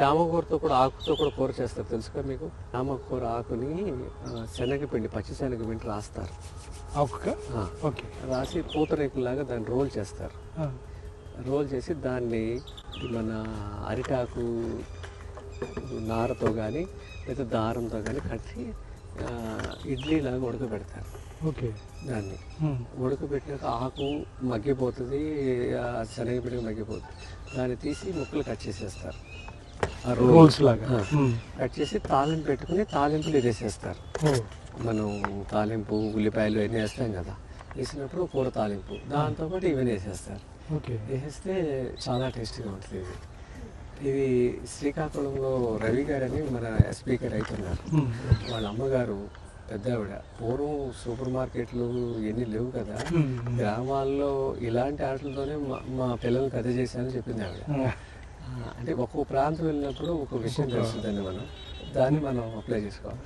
చామకూరతో కూడా ఆకుతో కూడా కూర చేస్తారు. తెలుసుగా మీకు? చామకూర ఆకుని శనగపిండి పచ్చి శనగపిండి రాస్తారు. ఓకే. రాసి పూతరేకులాగా దాన్ని రోల్ చేస్తారు. రోల్ చేసి దాన్ని మన అరిటాకు నారతో కానీ లేదా దారంతో కానీ కట్టి ఇడ్లీలాగా ఉడకబెడతారు. ఓకే. దాన్ని. ఉడకబెట్టినాక ఆకు మగ్గిపోతుంది శనగపిండి మగ్గిపోతుంది. దాన్ని తీసి ముక్కలు కట్ చేసేస్తారు. రోల్స్ లాగా. కట్ చేసి తాలింపు పెట్టుకుని తాలింపులు వేసేస్తారు. మనం తాలింపు ఉల్లిపాయలు అన్నీ వేస్తాం కదా. వేసినప్పుడు కూర తాలింపు. దాంతోపాటు ఇవన్నీ వేసేస్తారు. వేసేస్తే చాలా టేస్టీగా ఉంటుంది ఇది. ఇది శ్రీకాకుళంలో రవి గారని మన స్పీకర్ అవుతున్నారు వాళ్ళ అమ్మగారు పెద్ద ఆవిడ. పూర్వం సూపర్ మార్కెట్లు ఎన్ని లేవు కదా. గ్రామాల్లో ఇలాంటి ఆటలతోనే మా మా పిల్లల్ని పెద్ద చేశానని చెప్పింది ఆవిడ. అంటే ఒక్కొక్క ప్రాంతం వెళ్ళినప్పుడు ఒక విషయం తెలుస్తుందండి మనం. దాన్ని మనం అప్లై చేసుకోవాలి.